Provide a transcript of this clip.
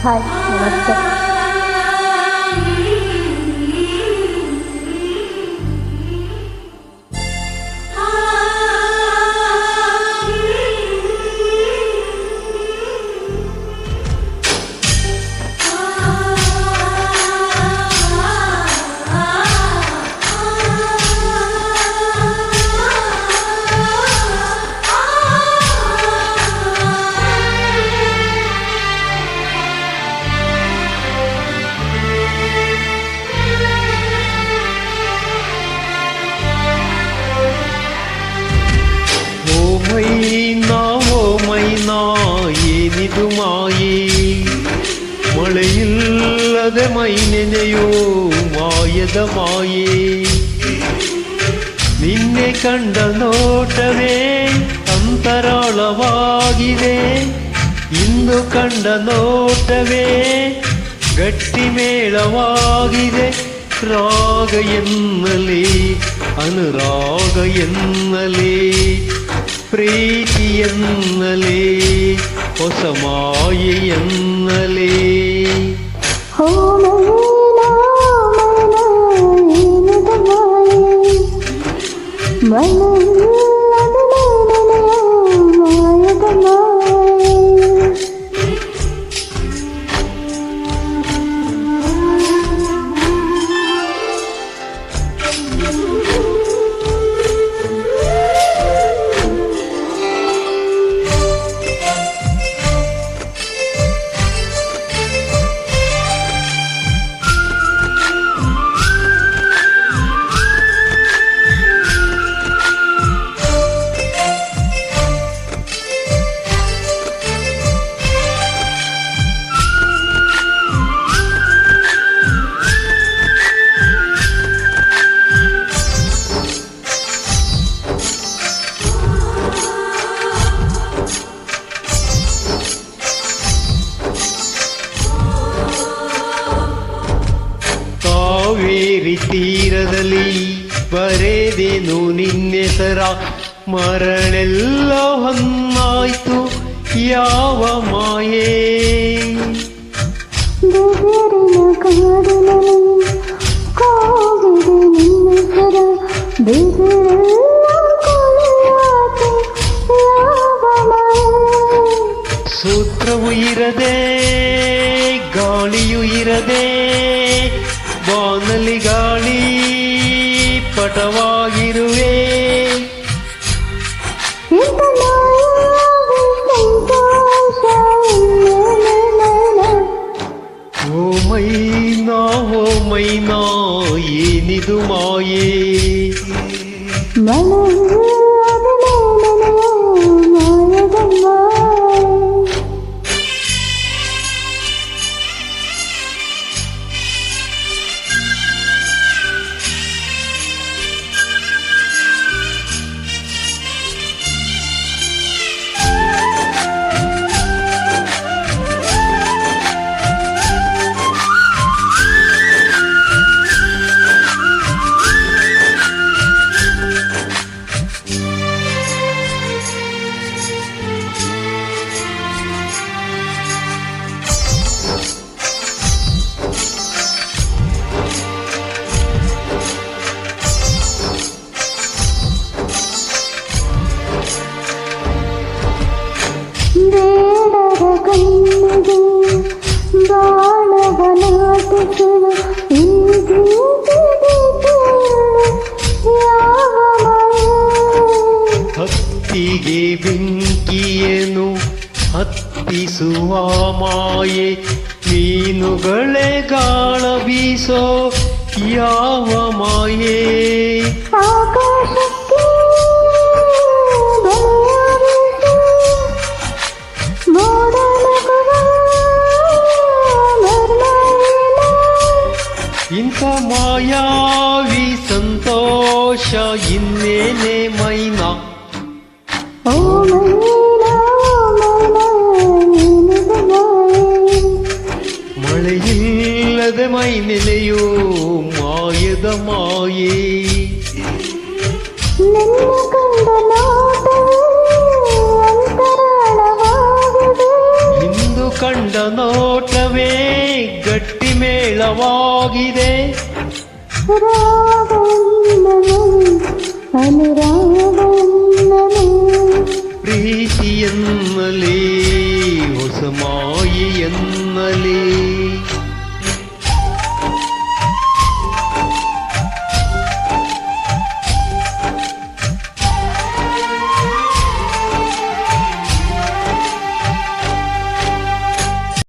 嗨い、決。ಮೈ ನೆನೆಯೋ ಮಾಯದ ಮಾಯೆ. ನಿನ್ನೆ ಕಂಡ ನೋಟವೇ ಅಂತರಾಳವಾಗಿದೆ. ಇಂದು ಕಂಡ ನೋಟವೇ ಗಟ್ಟಿ ಮೇಳವಾಗಿದೆ. ರಾಗ ಎನ್ನಲಿ, ಅನುರಾಗ ಎನ್ನಲಿ, ಪ್ರೀತಿ ಎನ್ನಲಿ, ಹೊಸ ಮಾಯೆ ಎನ್ನಲೇ. ಮೈನಾ ಕಾವೇರಿ ತೀರದಲ್ಲಿ ಬರೆದೇನು ನಿನ್ನೆಸರ ಮರಳೆಲ್ಲ ಹೊನ್ನಾಯ್ತು ಯಾವ ಮಾಯೇ? ಸೂತ್ರವು ಇರದೆ ಗಾಳಿಯು ಇರದೆ ಮೈನಾ ಓ ಮೈನಾ ಏನಿದು ಮಾಯೇ ಮನವಿಲ್ಲದೆ ಹತ್ತಿಗೆ ಬೆಂಕಿಯನು ಹತ್ತಿಸುವ ಮಾಯೆ ಮೀನುಗಳೇ ಗಾಳ ಬೀಸೋ ಯಾವ ಮಾಯೆ? ఇంత మాయావి సంతోష ఇన్నేనేమైనా மழையில்லதமாய் நிலையோ மாயதமாயே இந்து கண்ட நோட்டவே ಅನುರಾಗವನ್ನನು ಪ್ರೀತಿಯನ್ನಲೇ ಹೊಸ ಮಾಯೆಯನ್ನಲೇ